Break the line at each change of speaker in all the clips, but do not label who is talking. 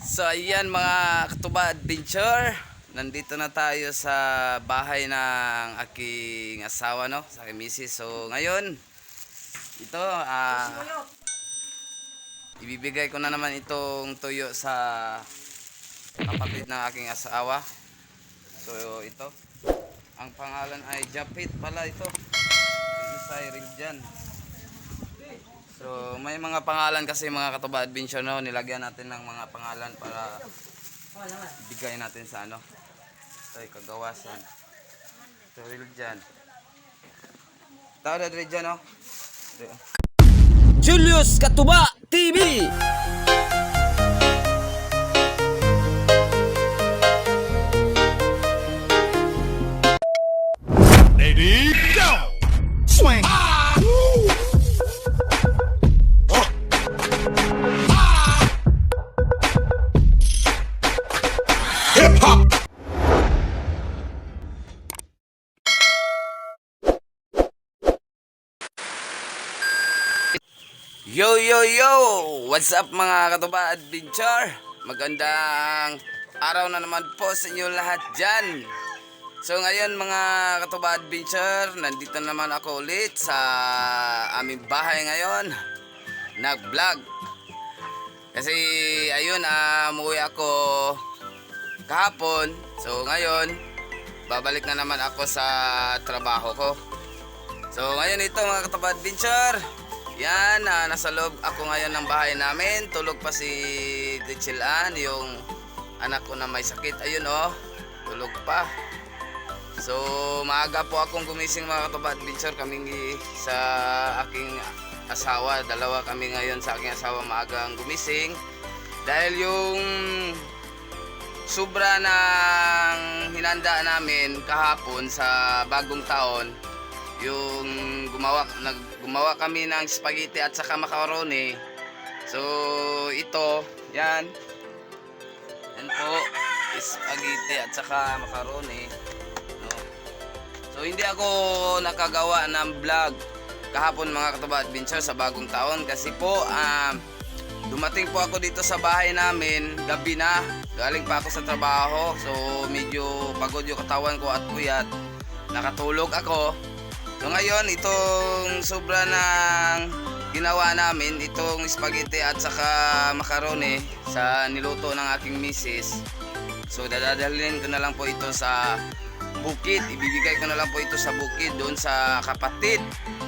So ayan mga katuba adventure. Nandito na tayo sa bahay ng aking asawa no? Sa aking misis. So ngayon Ito ah Ibibigay ko na naman itong tuyo sa Kapatid ng aking asawa. So ito. Ang pangalan ay Japit pala ito. Isa ay Riljan So, may mga pangalan kasi mga katuba adventure no, nilagyan natin ng mga pangalan para bigay natin sa ano. Ay, kagawasan. Ito, real dyan. Tao na rin dyan, no?
Julius Katuba TV
Yo, yo, yo! What's up mga katuba adventure? Magandang araw na naman po sa inyo lahat dyan. So ngayon mga katuba adventure, nandito naman ako ulit sa aming bahay ngayon. Nag-vlog. Kasi ayun, ah, umuwi ako kahapon. So ngayon, babalik na naman ako sa trabaho ko. So ngayon ito mga katuba adventure. Yan, ah, nasa loob ako ngayon ng bahay namin. Tulog pa si Dechilan, yung anak ko na may sakit. Ayun oh, tulog pa. So maaga po akong gumising mga katuba adventure. Kaming i- sa aking asawa. Dalawa kami ngayon sa aking asawa maagang gumising. Dahil yung sobra ng hinanda namin kahapon sa bagong taon yung gumawa nag kami ng spaghetti at saka macaroni. So ito yan. Yan po spaghetti at saka macaroni. No? so hindi ako nakagawa ng vlog kahapon mga katuba adventure sa bagong taon. Kasi po um, dumating po ako dito sa bahay namin gabi na. Galing pa ako sa trabaho. So medyo pagod yung katawan ko at puyat. Nakatulog ako so ngayon itong sobra ng ginawa namin itong spaghetti at saka macaroni sa niluto ng aking misis. So dadalhin ko na lang po ito sa bukid. Ibibigay ko na lang po ito sa bukid doon sa kapatid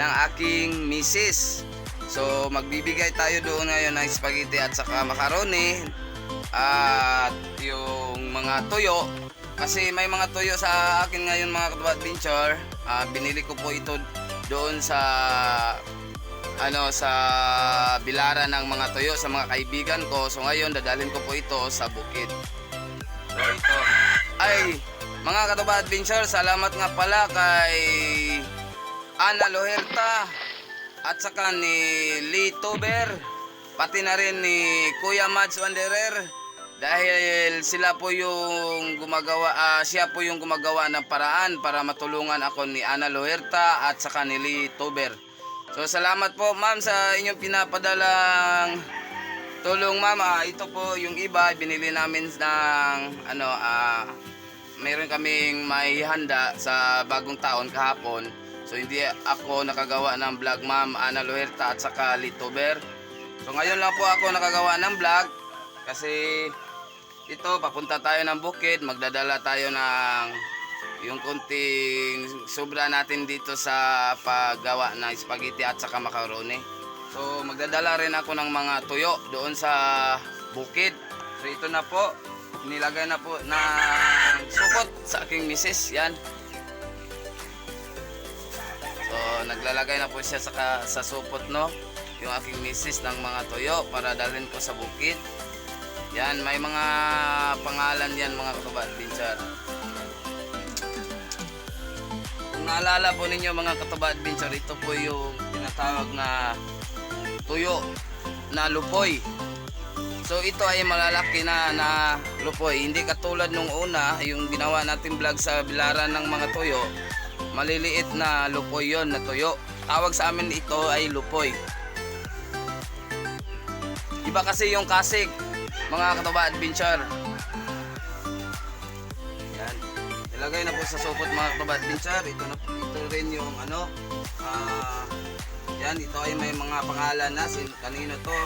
ng aking misis. So magbibigay tayo doon ngayon ng spaghetti at saka macaroni at yung mga tuyo kasi may mga tuyo sa akin ngayon mga katuwa adventure Ah, binili ko po ito doon sa ano sa bilaran ng mga tuyo sa mga kaibigan ko. So ngayon dadalhin ko po ito sa bukid. So ito. Ay mga katuba adventure salamat nga pala kay Ana Loherta at saka ni Lee Tuber pati na rin ni Kuya Mads Wanderer dahil sila po yung gumagawa ah, siya po yung gumagawa ng paraan para matulungan ako ni Ana Loherta at saka ni Lee Tuber so salamat po ma'am sa inyong pinapadalang tulong ma'am Ah, ito po yung iba binili namin ng ano ah mayroon kaming may handa sa bagong taon kahapon. So hindi ako nakagawa ng vlog ma'am Ana Luerta at saka Litober. So ngayon lang po ako nakagawa ng vlog kasi ito papunta tayo ng bukid, magdadala tayo ng yung kunting sobra natin dito sa paggawa ng spaghetti at saka macaroni. So magdadala rin ako ng mga tuyo doon sa bukid. So ito na po, nilagay na po na supot sa aking misis. Yan. So naglalagay na po siya sa, sa supot no, yung aking misis ng mga tuyo para dalhin ko sa bukid. Yan, may mga pangalan yan mga katuba adventure. Kung naalala po ninyo mga katuba adventure, ito po yung tinatawag na tuyo na lupoy. So ito ay malalaki na na lupoy. Hindi katulad nung una, yung ginawa natin vlog sa bilaran ng mga tuyo. Maliliit na lupoy yon na tuyo. Tawag sa amin ito ay lupoy. Iba kasi yung kasig. Mga katuba adventure. Yan. Ilagay na po sa supot mga katuba adventure. Ito, na, ito rin yung ano. ah, yan, ito ay may mga pangalan na. Sin, kanino to?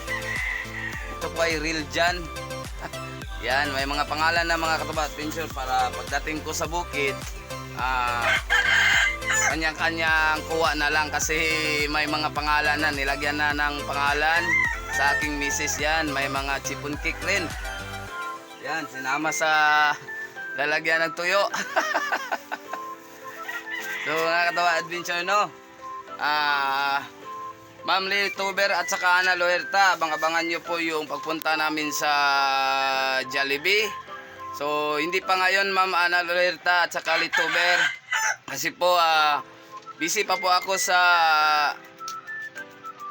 Ito po ay real Jan. yan, may mga pangalan na mga katuba adventure para pagdating ko sa bukid, ah, kanya-kanyang kuha na lang kasi may mga pangalan na nilagyan na ng pangalan sa aking misis yan may mga chipon cake rin. Yan sinama sa lalagyan ng tuyo. So mga katawa adventure no? Ah Ma'am Lil Tuber at saka Ana Loerta abang-abangan nyo po yung pagpunta namin sa Jollibee. So hindi pa ngayon Ma'am Ana Loerta at saka Lil Tuber. Kasi po, ah, busy pa po ako sa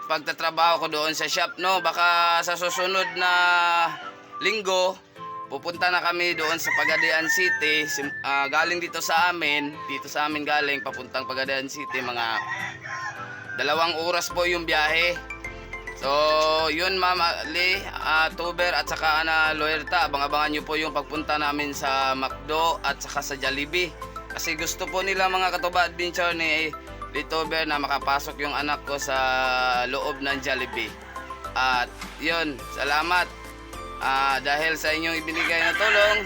pagtatrabaho ko doon sa shop, no? Baka sa susunod na linggo, pupunta na kami doon sa Pagadian City. Sim- ah, galing dito sa amin, dito sa amin galing, papuntang Pagadian City, mga dalawang oras po yung biyahe. So, yun Ma'am Ali, ah, Tuber at saka Ana Loerta, abang-abangan nyo po yung pagpunta namin sa McDo at saka sa Jollibee. Kasi gusto po nila mga katuba adventure ni Litober na makapasok yung anak ko sa loob ng Jollibee. At yun, salamat. Ah, dahil sa inyong ibinigay na tulong,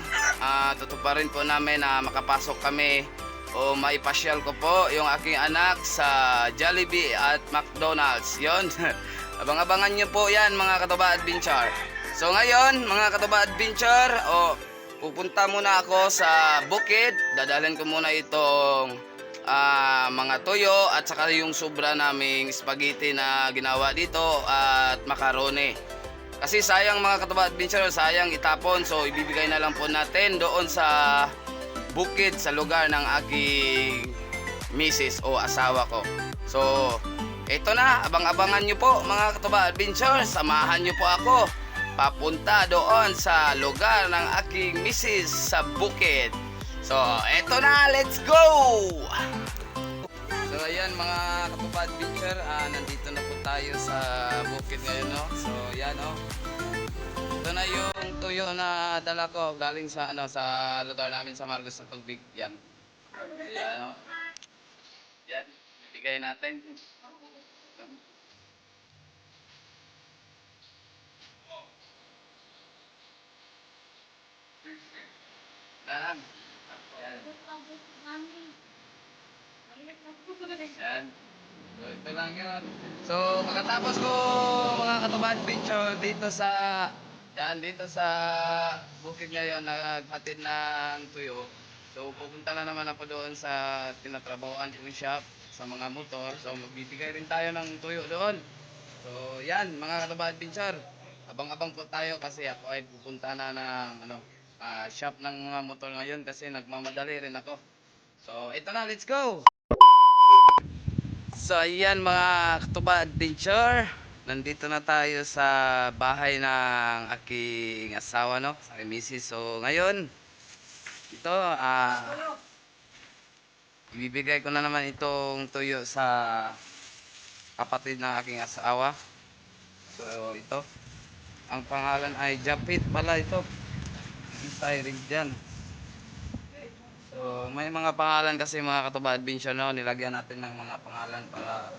ah, tutuparin po namin na makapasok kami o maipasyal ko po yung aking anak sa Jollibee at McDonald's. Yon. Abang-abangan nyo po yan mga katuba adventure. So ngayon, mga katuba adventure, o pupunta muna ako sa bukid. Dadalhin ko muna itong ah, mga toyo at saka yung sobra naming spaghetti na ginawa dito at macaroni. Kasi sayang mga katuba adventure, sayang itapon. So ibibigay na lang po natin doon sa bukid sa lugar ng aking misis o asawa ko. So, ito na, abang-abangan nyo po mga katuba adventure. Samahan nyo po ako papunta doon sa lugar ng aking misis sa bukid. So, eto na, let's go! So, ayan mga katuba adventure, ah, nandito na po tayo sa bukid ngayon, no? So, yan, no? Ito na yung tuyo na dala ko galing sa ano sa lugar namin sa Marcos sa Tubig. Yan. Yan. no? Yan. Bigay natin. Lang. So, ito pagkatapos ko mga katubad picture dito sa yan, dito sa bukid ngayon naghatid ng tuyo. So, pupunta na naman ako doon sa tinatrabahoan kong shop sa mga motor. So, magbibigay rin tayo ng tuyo doon. So, yan, mga katubad picture. Abang-abang po tayo kasi ako ay pupunta na ng ano, ah, shop ng mga motor ngayon kasi nagmamadali rin ako. So, ito na, let's go! So ayan mga katuba adventure. Nandito na tayo sa bahay ng aking asawa no? Sa misis. So ngayon Ito ah Ibibigay ko na naman itong tuyo sa Kapatid ng aking asawa. So ito. Ang pangalan ay Japit pala ito Rin dyan So, may mga pangalan kasi mga katuba adventure no, nilagyan natin ng mga pangalan para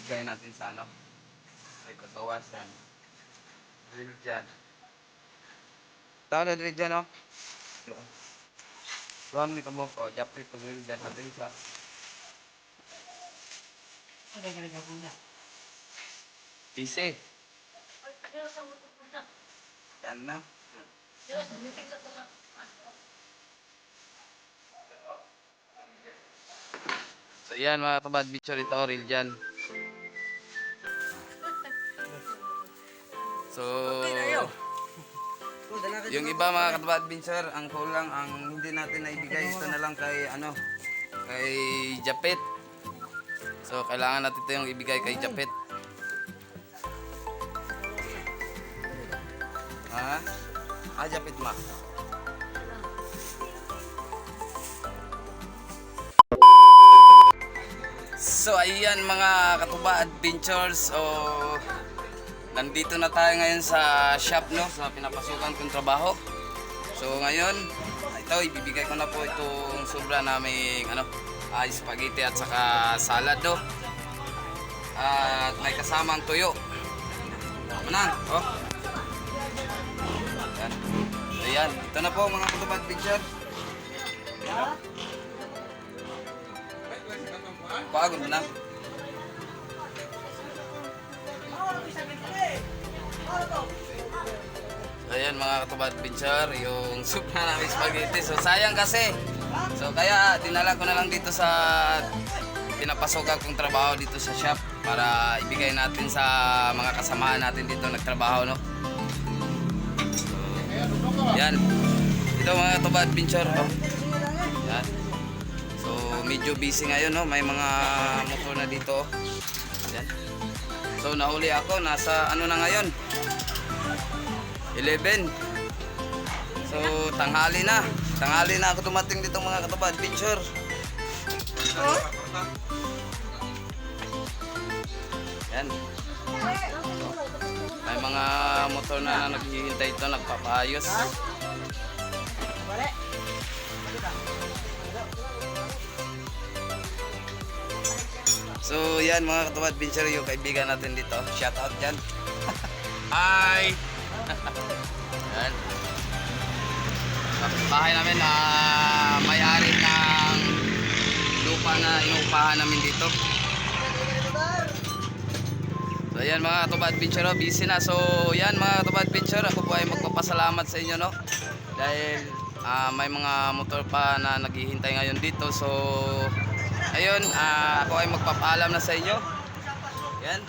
bigay natin sa ano. Ay katawasan. Real dyan. Tao na rin dyan no? Tuwan ni kamo ko, japri ko real dyan natin sa. Isi. Yan na. So yan mga kabad picture ito real dyan. So yung iba mga kabad picture ang kulang ang hindi natin naibigay ito na lang kay ano kay Japet. So kailangan natin ito yung ibigay kay Japet. Ha? Ah, Japet ma. So ayan mga katuba adventures o nandito na tayo ngayon sa shop no, sa pinapasukan kong trabaho. So ngayon, ito ibibigay ko na po itong sobra naming ano, ah, spaghetti at saka salad no. At may kasamang tuyo. Manang, oh. Yan. Ayan, ito na po mga katubad picture. Pagod na. Ayan mga katubad picture, yung soup na namin spaghetti. So sayang kasi. So kaya dinala ko na lang dito sa pinapasokan kong trabaho dito sa shop para ibigay natin sa mga kasamahan natin dito nagtrabaho no. Yan. Ito mga katubad picture. Oh. Yan. So medyo busy ngayon no, may mga motor na dito. Yan. So nahuli ako nasa ano na ngayon? 11. So, tanghali na. Tanghali na ako dumating dito mga katubad. Picture. Yan. May mga motor na naghihintay ito, nagpapaayos. So, yan mga katubad. Picture yung kaibigan natin dito. Shout out dyan. Hi! Yan. Bahay namin na may-ari ng lupa na inuupahan namin dito. So yan mga katubad picture, oh, busy na. So yan mga katubad picture, ako po ay magpapasalamat sa inyo no. Dahil ah, may mga motor pa na naghihintay ngayon dito. So ayun, ah, ako ay magpapaalam na sa inyo. Yan.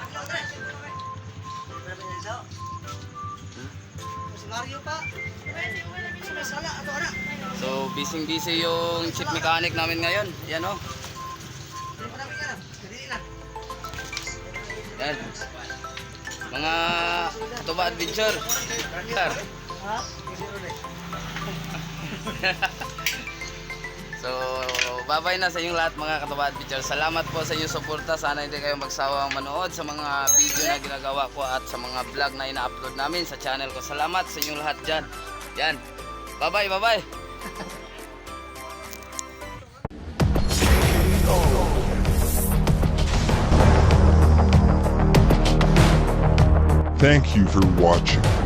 So, busy busy yung chief mechanic namin ngayon. Yan o. Yan. Mga tuba adventure. Sir. so, bye-bye na sa inyong lahat mga katuba adventure. Salamat po sa inyong suporta. Sana hindi kayo magsawang manood sa mga video na ginagawa ko at sa mga vlog na ina-upload namin sa channel ko. Salamat sa inyong lahat dyan. Yan. Bye-bye, bye-bye.
Thank you for watching.